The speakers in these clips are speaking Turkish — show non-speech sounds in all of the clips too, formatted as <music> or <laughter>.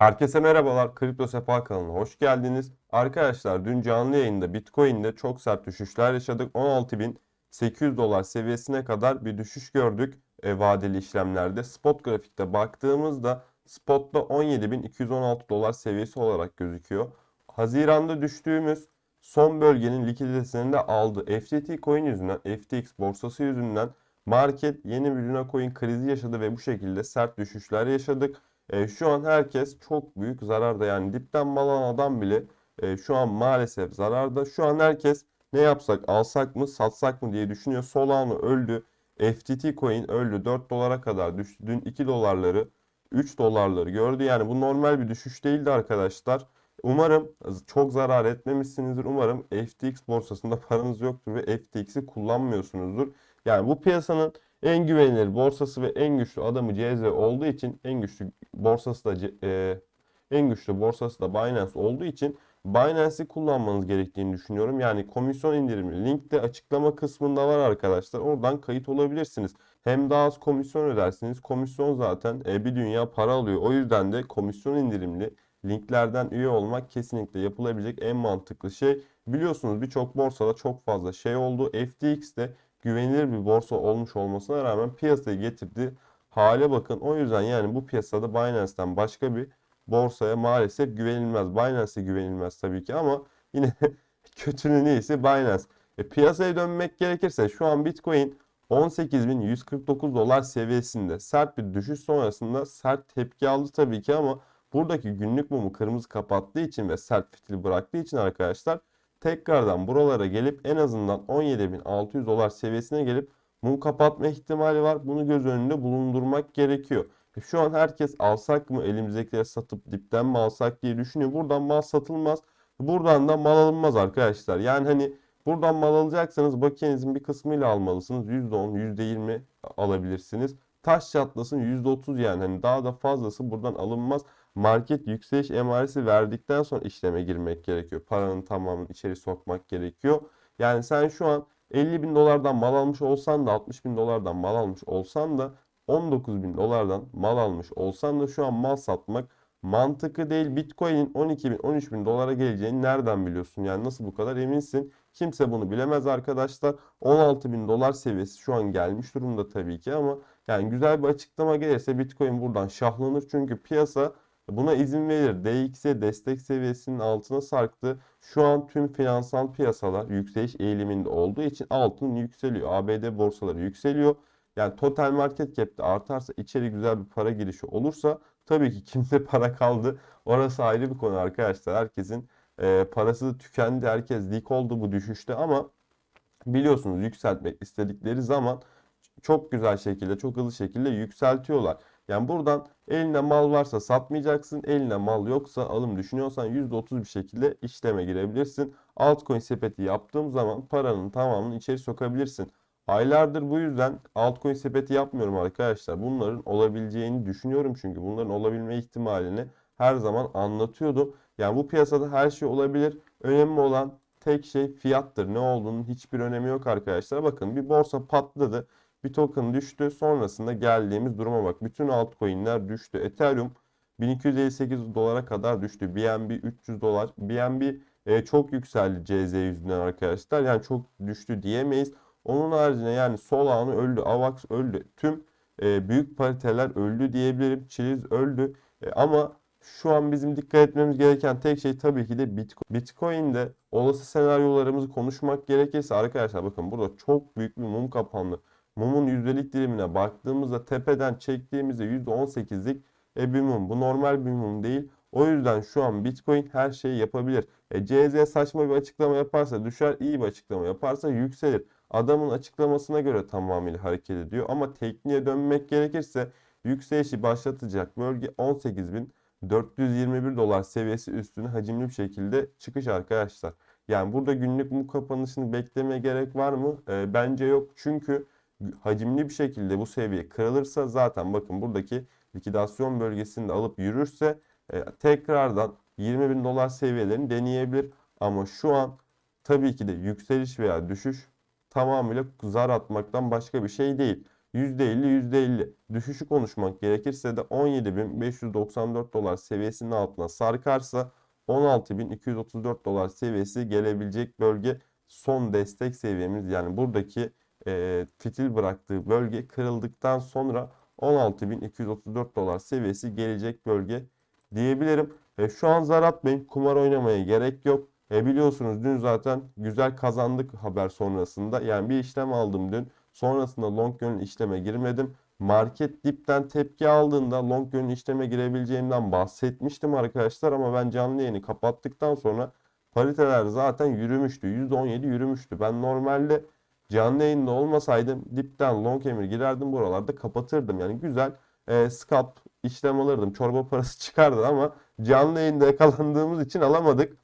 Herkese merhabalar. Kripto Sefa kanalına hoş geldiniz. Arkadaşlar dün canlı yayında Bitcoin'de çok sert düşüşler yaşadık. 16.800 dolar seviyesine kadar bir düşüş gördük e, vadeli işlemlerde. Spot grafikte baktığımızda spotta 17.216 dolar seviyesi olarak gözüküyor. Haziranda düştüğümüz son bölgenin likiditesini de aldı. FTT coin yüzünden, FTX borsası yüzünden market yeni bir Luna coin krizi yaşadı ve bu şekilde sert düşüşler yaşadık. E, şu an herkes çok büyük zararda yani dipten mal alan adam bile e, şu an maalesef zararda. Şu an herkes ne yapsak alsak mı satsak mı diye düşünüyor. Solana öldü. FTT coin öldü. 4 dolara kadar düştü. Dün 2 dolarları 3 dolarları gördü. Yani bu normal bir düşüş değildi arkadaşlar. Umarım çok zarar etmemişsinizdir. Umarım FTX borsasında <laughs> paranız yoktur ve FTX'i kullanmıyorsunuzdur. Yani bu piyasanın en güvenilir borsası ve en güçlü adamı CZ olduğu için en güçlü borsası da e, en güçlü borsası da Binance olduğu için Binance'i kullanmanız gerektiğini düşünüyorum. Yani komisyon indirimi link de açıklama kısmında var arkadaşlar. Oradan kayıt olabilirsiniz. Hem daha az komisyon ödersiniz. Komisyon zaten e, bir dünya para alıyor. O yüzden de komisyon indirimli linklerden üye olmak kesinlikle yapılabilecek en mantıklı şey. Biliyorsunuz birçok borsada çok fazla şey oldu. FTX de güvenilir bir borsa olmuş olmasına rağmen piyasaya getirdiği hale bakın. O yüzden yani bu piyasada Binance'ten başka bir borsaya maalesef güvenilmez. Binance'e güvenilmez tabii ki ama <laughs> yine kötünün iyisi Binance. E, piyasaya dönmek gerekirse şu an Bitcoin 18.149 dolar seviyesinde sert bir düşüş sonrasında sert tepki aldı tabii ki ama buradaki günlük mumu kırmızı kapattığı için ve sert fitil bıraktığı için arkadaşlar tekrardan buralara gelip en azından 17.600 dolar seviyesine gelip mum kapatma ihtimali var. Bunu göz önünde bulundurmak gerekiyor. E, Şu an herkes alsak mı elimizdekileri satıp dipten mi alsak diye düşünüyor. Buradan mal satılmaz. Buradan da mal alınmaz arkadaşlar. Yani hani buradan mal alacaksanız bakiyenizin bir kısmıyla almalısınız. %10, %20 alabilirsiniz. Taş çatlasın %30 yani hani daha da fazlası buradan alınmaz. Market yükseliş emaresi verdikten sonra işleme girmek gerekiyor. Paranın tamamını içeri sokmak gerekiyor. Yani sen şu an 50 bin dolardan mal almış olsan da 60 bin dolardan mal almış olsan da 19 bin dolardan mal almış olsan da şu an mal satmak mantıklı değil. Bitcoin'in 12 bin 13 bin dolara geleceğini nereden biliyorsun? Yani nasıl bu kadar eminsin? Kimse bunu bilemez arkadaşlar. 16 bin dolar seviyesi şu an gelmiş durumda tabii ki ama yani güzel bir açıklama gelirse Bitcoin buradan şahlanır. Çünkü piyasa buna izin verir. DXY destek seviyesinin altına sarktı. Şu an tüm finansal piyasalar yükseliş eğiliminde olduğu için altın yükseliyor. ABD borsaları yükseliyor. Yani total market cap'te artarsa içeri güzel bir para girişi olursa tabii ki kimde <laughs> para kaldı orası ayrı bir konu arkadaşlar. Herkesin e, parası tükendi. Herkes dik oldu bu düşüşte ama biliyorsunuz yükseltmek istedikleri zaman çok güzel şekilde, çok hızlı şekilde yükseltiyorlar. Yani buradan eline mal varsa satmayacaksın. Eline mal yoksa alım düşünüyorsan %30 bir şekilde işleme girebilirsin. Altcoin sepeti yaptığım zaman paranın tamamını içeri sokabilirsin. Aylardır bu yüzden altcoin sepeti yapmıyorum arkadaşlar. Bunların olabileceğini düşünüyorum çünkü bunların olabilme ihtimalini her zaman anlatıyordum. Yani bu piyasada her şey olabilir. Önemli olan tek şey fiyattır. Ne olduğunun hiçbir önemi yok arkadaşlar. Bakın bir borsa patladı. Bir token düştü. Sonrasında geldiğimiz duruma bak. Bütün altcoin'ler düştü. Ethereum 1258 dolara kadar düştü. BNB 300 dolar. BNB e, çok yükseldi CZ yüzünden arkadaşlar. Yani çok düştü diyemeyiz. Onun haricinde yani Solana öldü, Avax öldü. Tüm e, büyük pariteler öldü diyebilirim. Chiliz öldü. E, ama şu an bizim dikkat etmemiz gereken tek şey tabii ki de Bitcoin. Bitcoin'de olası senaryolarımızı konuşmak gerekirse arkadaşlar bakın burada çok büyük bir mum kapandı. Mumun yüzdelik dilimine baktığımızda tepeden çektiğimizde %18'lik e, bir mum. Bu normal bir mum değil. O yüzden şu an Bitcoin her şeyi yapabilir. E, CZ saçma bir açıklama yaparsa düşer, iyi bir açıklama yaparsa yükselir. Adamın açıklamasına göre tamamıyla hareket ediyor. Ama tekniğe dönmek gerekirse yükselişi başlatacak bölge 18.421 dolar seviyesi üstüne hacimli bir şekilde çıkış arkadaşlar. Yani burada günlük mum kapanışını beklemeye gerek var mı? E, bence yok. Çünkü hacimli bir şekilde bu seviye kırılırsa zaten bakın buradaki likidasyon bölgesinde alıp yürürse e, tekrardan 20 bin dolar seviyelerini deneyebilir. Ama şu an tabii ki de yükseliş veya düşüş tamamıyla zar atmaktan başka bir şey değil. %50 %50 düşüşü konuşmak gerekirse de 17.594 dolar seviyesinin altına sarkarsa 16.234 dolar seviyesi gelebilecek bölge son destek seviyemiz. Yani buradaki e, fitil bıraktığı bölge kırıldıktan sonra 16.234 dolar seviyesi gelecek bölge diyebilirim. E, şu an zar atmayın. Kumar oynamaya gerek yok. E, biliyorsunuz dün zaten güzel kazandık haber sonrasında. Yani bir işlem aldım dün. Sonrasında long yönlü işleme girmedim. Market dipten tepki aldığında long yönlü işleme girebileceğimden bahsetmiştim arkadaşlar. Ama ben canlı yayını kapattıktan sonra pariteler zaten yürümüştü. %17 yürümüştü. Ben normalde canlı yayında olmasaydım dipten long emir girerdim buralarda kapatırdım. Yani güzel e, scalp işlem alırdım. Çorba parası <laughs> çıkardı ama canlı yayında yakalandığımız için alamadık.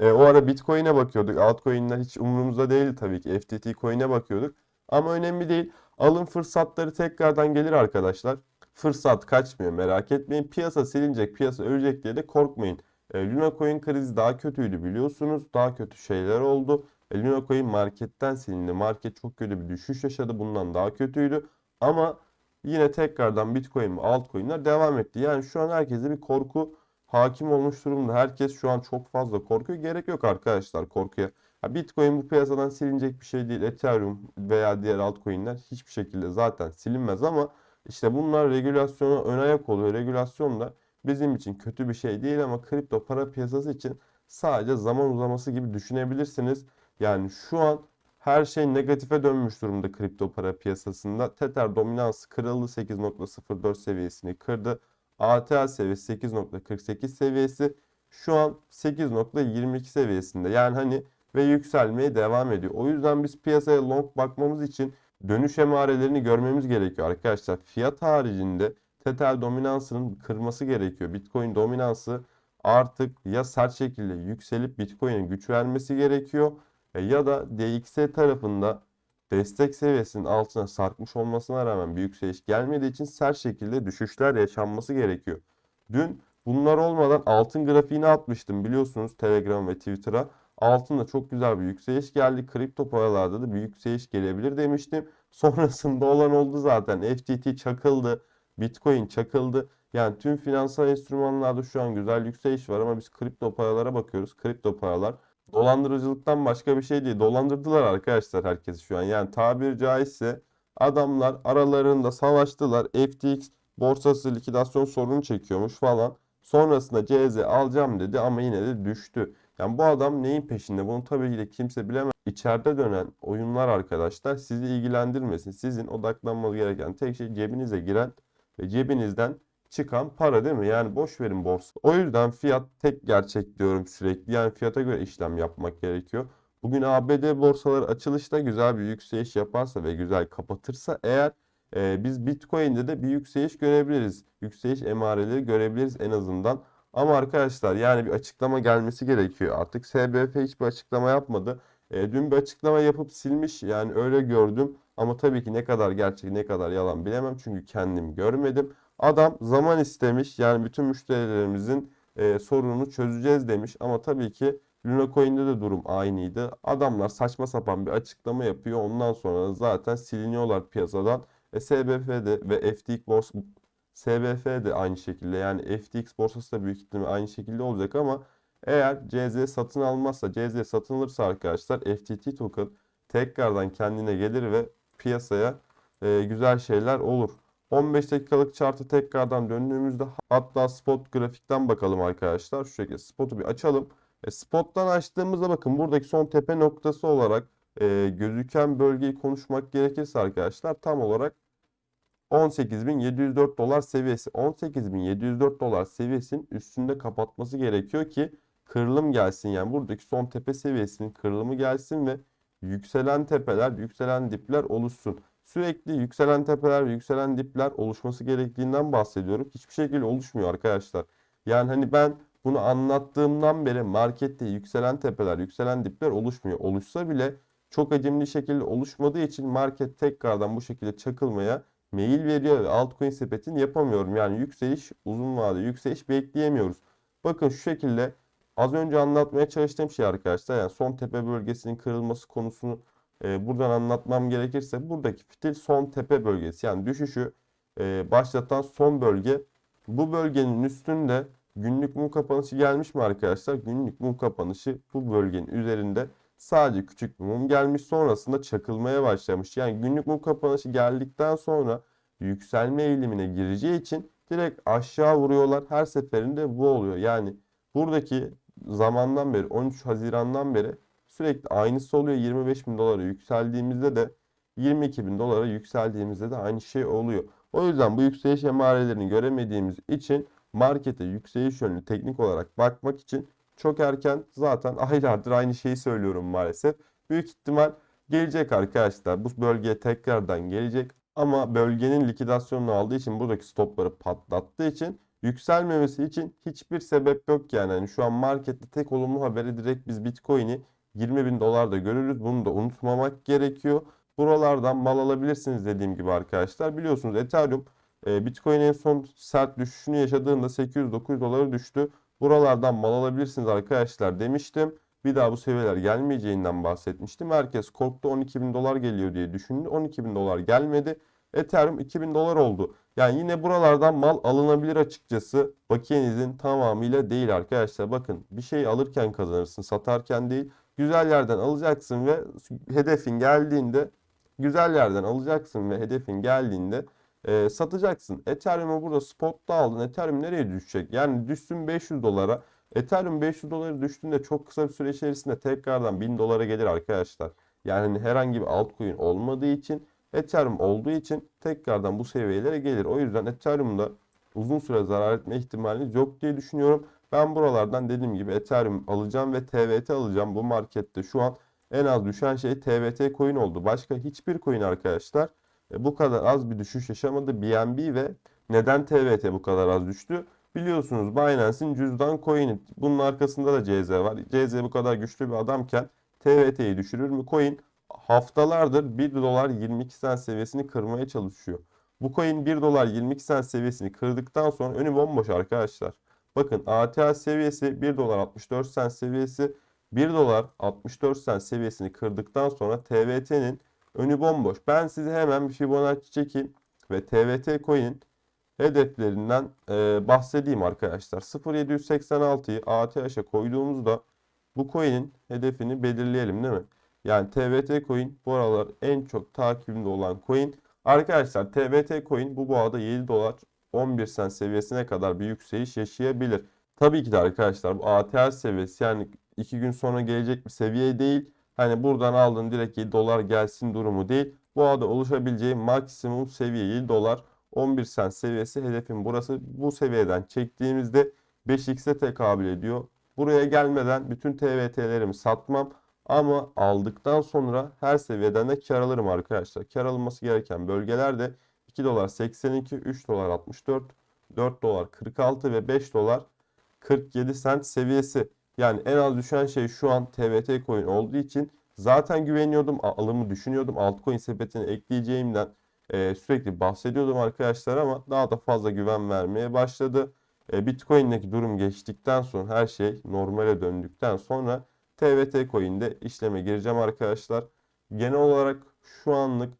E, o ara Bitcoin'e bakıyorduk. Altcoin'ler hiç umurumuzda değildi tabii ki. FTT coin'e bakıyorduk. Ama önemli değil. Alım fırsatları tekrardan gelir arkadaşlar. Fırsat kaçmıyor merak etmeyin. Piyasa silinecek, piyasa ölecek diye de korkmayın. E, Luna Coin krizi daha kötüydü biliyorsunuz. Daha kötü şeyler oldu. E, Luna Coin marketten silindi. Market çok kötü bir düşüş yaşadı. Bundan daha kötüydü. Ama yine tekrardan Bitcoin ve altcoin'ler devam etti. Yani şu an herkese bir korku hakim olmuş durumda. Herkes şu an çok fazla korkuyor. Gerek yok arkadaşlar korkuya. Bitcoin bu piyasadan silinecek bir şey değil. Ethereum veya diğer altcoin'ler hiçbir şekilde zaten silinmez ama işte bunlar regülasyona ön ayak oluyor. Regülasyon da bizim için kötü bir şey değil ama kripto para piyasası için sadece zaman uzaması gibi düşünebilirsiniz. Yani şu an her şey negatife dönmüş durumda kripto para piyasasında. Tether dominansı kırıldı 8.04 seviyesini kırdı. ATH seviyesi 8.48 seviyesi şu an 8.22 seviyesinde. Yani hani ve yükselmeye devam ediyor. O yüzden biz piyasaya long bakmamız için dönüş emarelerini görmemiz gerekiyor arkadaşlar. Fiyat haricinde Tether dominansının kırması gerekiyor. Bitcoin dominansı artık ya sert şekilde yükselip Bitcoin'e güç vermesi gerekiyor ya da DXY tarafında destek seviyesinin altına sarkmış olmasına rağmen bir yükseliş gelmediği için sert şekilde düşüşler yaşanması gerekiyor. Dün bunlar olmadan altın grafiğini atmıştım biliyorsunuz Telegram ve Twitter'a. Altında çok güzel bir yükseliş geldi. Kripto paralarda da bir yükseliş gelebilir demiştim. <laughs> Sonrasında olan oldu zaten. FTT çakıldı. Bitcoin çakıldı. Yani tüm finansal enstrümanlarda şu an güzel yükseliş var ama biz kripto paralara bakıyoruz. Kripto paralar dolandırıcılıktan başka bir şey değil. Dolandırdılar arkadaşlar herkesi şu an. Yani tabiri caizse adamlar aralarında savaştılar. FTX borsası likidasyon sorunu çekiyormuş falan. Sonrasında CZ alacağım dedi ama yine de düştü. Yani bu adam neyin peşinde? Bunu tabii ki de kimse bilemez. İçeride dönen oyunlar arkadaşlar sizi ilgilendirmesin. Sizin odaklanmanız gereken tek şey cebinize giren ve cebinizden çıkan para değil mi? Yani boş verin borsa. O yüzden fiyat tek gerçek diyorum sürekli. Yani fiyata göre işlem yapmak gerekiyor. Bugün ABD borsaları açılışta güzel bir yükseliş yaparsa ve güzel kapatırsa eğer e, biz Bitcoin'de de bir yükseliş görebiliriz. Yükseliş emareleri görebiliriz en azından. Ama arkadaşlar yani bir açıklama gelmesi gerekiyor. Artık SBF hiçbir açıklama yapmadı. E, dün bir açıklama yapıp silmiş yani öyle gördüm. Ama tabii ki ne kadar gerçek ne kadar yalan bilemem. Çünkü kendim görmedim. Adam zaman istemiş. Yani bütün müşterilerimizin e, sorununu çözeceğiz demiş. Ama tabii ki Luna Coin'de de durum aynıydı. Adamlar saçma sapan bir açıklama yapıyor. Ondan sonra zaten siliniyorlar piyasadan. E, SBF'de ve FTX borsa SBF de aynı şekilde yani FTX borsası da büyük ihtimalle aynı şekilde olacak ama eğer CZ satın almazsa CZ satın alırsa arkadaşlar FTT token tekrardan kendine gelir ve piyasaya e, güzel şeyler olur. 15 dakikalık chartı tekrardan döndüğümüzde hatta spot grafikten bakalım arkadaşlar. Şu şekilde spotu bir açalım. E, spottan açtığımızda bakın buradaki son tepe noktası olarak e, gözüken bölgeyi konuşmak gerekirse arkadaşlar tam olarak 18.704 dolar seviyesi. 18.704 dolar seviyesinin üstünde kapatması gerekiyor ki kırılım gelsin. Yani buradaki son tepe seviyesinin kırılımı gelsin ve yükselen tepeler, yükselen dipler oluşsun. Sürekli yükselen tepeler yükselen dipler oluşması gerektiğinden bahsediyorum. Hiçbir şekilde oluşmuyor arkadaşlar. Yani hani ben bunu anlattığımdan beri markette yükselen tepeler, yükselen dipler oluşmuyor. Oluşsa bile çok acemli şekilde oluşmadığı için market tekrardan bu şekilde çakılmaya mail veriyor ve altcoin sepetini yapamıyorum. Yani yükseliş uzun vade yükseliş bekleyemiyoruz. Bakın şu şekilde az önce anlatmaya çalıştığım şey arkadaşlar yani son tepe bölgesinin kırılması konusunu e, buradan anlatmam gerekirse buradaki fitil son tepe bölgesi yani düşüşü e, başlatan son bölge. Bu bölgenin üstünde günlük mum kapanışı gelmiş mi arkadaşlar? Günlük mum kapanışı bu bölgenin üzerinde sadece küçük bir mum gelmiş sonrasında çakılmaya başlamış. Yani günlük mum kapanışı geldikten sonra yükselme eğilimine gireceği için direkt aşağı vuruyorlar. Her seferinde bu oluyor. Yani buradaki zamandan beri 13 Haziran'dan beri sürekli aynısı oluyor. 25 bin dolara yükseldiğimizde de 22 bin dolara yükseldiğimizde de aynı şey oluyor. O yüzden bu yükseliş emarelerini göremediğimiz için markete yükseliş yönlü teknik olarak bakmak için çok erken zaten <laughs> aylardır aynı şeyi söylüyorum maalesef. Büyük ihtimal gelecek arkadaşlar. Bu bölgeye tekrardan gelecek. Ama bölgenin likidasyonunu aldığı için buradaki stopları patlattığı için yükselmemesi için hiçbir sebep yok yani. Hani şu an markette tek olumlu haberi direkt biz Bitcoin'i 20 bin dolarda görürüz. Bunu da unutmamak gerekiyor. Buralardan mal alabilirsiniz dediğim gibi arkadaşlar. Biliyorsunuz Ethereum e, Bitcoin en son sert düşüşünü yaşadığında 800-900 dolara düştü. Buralardan mal alabilirsiniz arkadaşlar demiştim. Bir daha bu seviyeler gelmeyeceğinden bahsetmiştim. Herkes korktu 12 bin dolar geliyor diye düşündü. 12 bin dolar gelmedi. Ethereum 2000 dolar oldu. Yani yine buralardan mal alınabilir açıkçası. Bakiyenizin tamamıyla değil arkadaşlar. Bakın bir şey alırken kazanırsın satarken değil. Güzel yerden alacaksın ve hedefin geldiğinde güzel yerden alacaksın ve hedefin geldiğinde e, satacaksın. Ethereum'u burada spotta aldın. Ethereum nereye düşecek? Yani düşsün 500 dolara. Ethereum 500 dolara düştüğünde çok kısa bir süre içerisinde tekrardan 1000 dolara gelir arkadaşlar. Yani herhangi bir altcoin olmadığı için Ethereum olduğu için tekrardan bu seviyelere gelir. O yüzden Ethereum'da uzun süre zarar etme ihtimaliniz yok diye düşünüyorum. Ben buralardan dediğim gibi Ethereum alacağım ve TVT alacağım. Bu markette şu an en az düşen şey TVT coin oldu. Başka hiçbir coin arkadaşlar e, bu kadar az bir düşüş yaşamadı. BNB ve neden TVT bu kadar az düştü? Biliyorsunuz Binance'in cüzdan coin'i. Bunun arkasında da CZ var. CZ bu kadar güçlü bir adamken TVT'yi düşürür mü? Coin haftalardır 1 dolar 22 sent seviyesini kırmaya çalışıyor. Bu coin 1 dolar 22 sent seviyesini kırdıktan sonra önü bomboş arkadaşlar. Bakın ATH seviyesi 1 dolar 64 sent seviyesi 1 dolar 64 sent seviyesini kırdıktan sonra TVT'nin önü bomboş. Ben size hemen bir Fibonacci çekeyim ve TVT coin'in hedeflerinden e, bahsedeyim arkadaşlar. 0.786'yı ATH'e koyduğumuzda bu coin'in hedefini belirleyelim değil mi? Yani TVT coin bu aralar en çok takibimde olan coin. Arkadaşlar TVT coin bu boğada 7 dolar 11 sen seviyesine kadar bir yükseliş yaşayabilir. Tabii ki de arkadaşlar bu ATH seviyesi yani 2 gün sonra gelecek bir seviye değil. Hani buradan aldın direkt 7 dolar gelsin durumu değil. Bu arada oluşabileceği maksimum seviye 7 dolar 11 sen seviyesi hedefim burası. Bu seviyeden çektiğimizde 5x'e tekabül ediyor. Buraya gelmeden bütün TVT'lerimi satmam. Ama aldıktan sonra her seviyeden de kar alırım arkadaşlar. Kar alınması gereken bölgelerde 2 dolar 82, 3 dolar 64, 4 dolar 46 ve 5 dolar 47 sent seviyesi. Yani en az düşen şey şu an TVT coin olduğu için zaten güveniyordum. Alımı düşünüyordum. Altcoin sepetine ekleyeceğimden e, sürekli bahsediyordum arkadaşlar ama daha da fazla güven vermeye başladı. E, Bitcoin'deki durum geçtikten sonra her şey normale döndükten sonra TVT coin'de işleme gireceğim arkadaşlar. Genel olarak şu anlık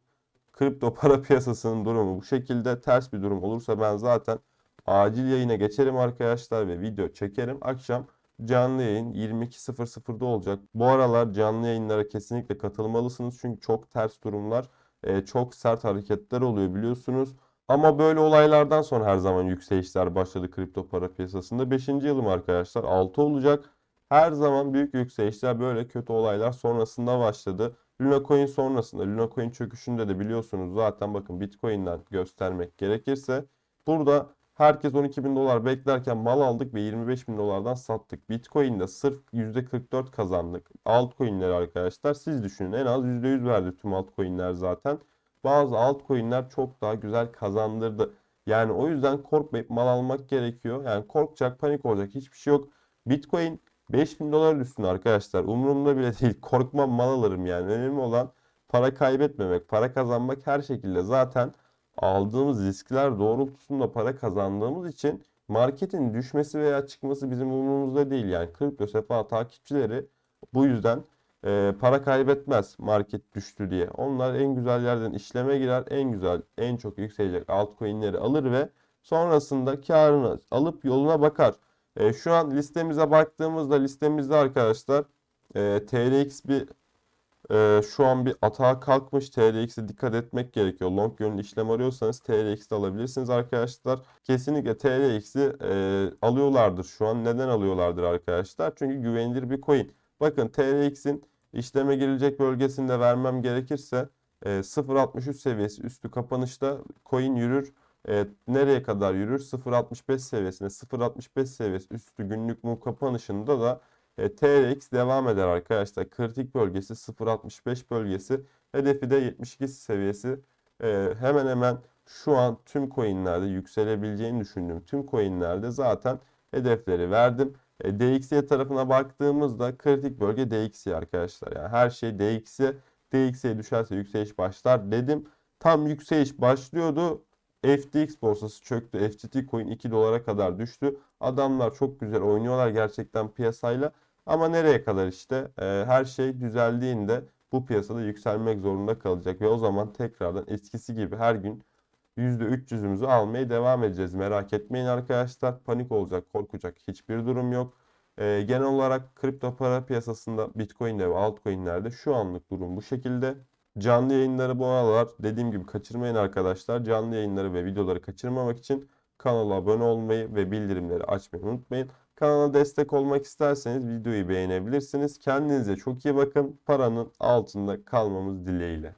kripto para <laughs> piyasasının durumu bu şekilde. Ters bir durum olursa ben zaten acil yayına geçerim arkadaşlar ve video çekerim. Akşam canlı yayın 22.00'da olacak. Bu aralar canlı yayınlara kesinlikle katılmalısınız. Çünkü çok ters durumlar, e, çok sert hareketler oluyor biliyorsunuz. Ama böyle olaylardan sonra her zaman yükselişler başladı kripto para piyasasında. 5. yılım arkadaşlar 6 olacak. Her zaman büyük yükselişler böyle kötü olaylar sonrasında başladı. Luna Coin sonrasında, Luna Coin çöküşünde de biliyorsunuz zaten bakın Bitcoin'den göstermek gerekirse burada herkes 12 bin dolar beklerken mal aldık ve 25 bin dolardan sattık. Bitcoin'de sırf %44 kazandık. Altcoin'ler arkadaşlar siz düşünün en az %100 verdi tüm altcoin'ler zaten. Bazı altcoin'ler çok daha güzel kazandırdı. Yani o yüzden korkmayıp mal almak gerekiyor. Yani korkacak, panik olacak hiçbir şey yok. Bitcoin 5000 dolar üstüne arkadaşlar. Umurumda bile <laughs> değil. Korkmam mal alırım yani. Önemli olan para kaybetmemek, para kazanmak her şekilde. Zaten aldığımız riskler doğrultusunda para kazandığımız için marketin düşmesi veya çıkması bizim umurumuzda değil. Yani kripto sefa takipçileri bu yüzden e, para kaybetmez market düştü diye. Onlar en güzel yerden işleme girer. En güzel, en çok yükselecek altcoin'leri alır ve sonrasında karını alıp yoluna bakar. E, şu an listemize baktığımızda listemizde arkadaşlar e, TRX bir e, şu an bir atağa kalkmış. TRX'e dikkat etmek gerekiyor. Long yönlü işlem arıyorsanız TRX'de alabilirsiniz arkadaşlar. Kesinlikle TRX'i e, alıyorlardır şu an. Neden alıyorlardır arkadaşlar? Çünkü güvenilir bir coin. Bakın TRX'in işleme girilecek bölgesinde vermem gerekirse e, 0.63 seviyesi üstü kapanışta coin yürür. E, nereye kadar yürür? 0.65 seviyesine 0.65 seviyesi üstü günlük mum kapanışında da e, TRX devam eder arkadaşlar. Kritik bölgesi 0.65 bölgesi. Hedefi de 72 seviyesi. E, hemen hemen şu an tüm coinlerde yükselebileceğini düşündüğüm tüm coinlerde zaten hedefleri verdim. E, DXY tarafına baktığımızda kritik bölge DXY arkadaşlar. Yani her şey DXY. DXY düşerse yükseliş başlar dedim. Tam yükseliş başlıyordu. FTX borsası çöktü. FTT coin 2 dolara kadar düştü. Adamlar çok güzel oynuyorlar gerçekten piyasayla. Ama nereye kadar işte e, her şey düzeldiğinde bu piyasada yükselmek zorunda kalacak ve o zaman tekrardan eskisi gibi her gün %300'ümüzü almaya devam edeceğiz. Merak etmeyin arkadaşlar. Panik olacak, korkacak hiçbir durum yok. E, genel olarak kripto para piyasasında Bitcoin'de ve altcoin'lerde şu anlık durum bu şekilde. Canlı yayınları bu aralar dediğim gibi kaçırmayın arkadaşlar. Canlı yayınları ve videoları kaçırmamak için kanala abone olmayı ve bildirimleri açmayı unutmayın. Kanala destek olmak isterseniz videoyu beğenebilirsiniz. Kendinize çok iyi bakın. Paranın altında kalmamız dileğiyle.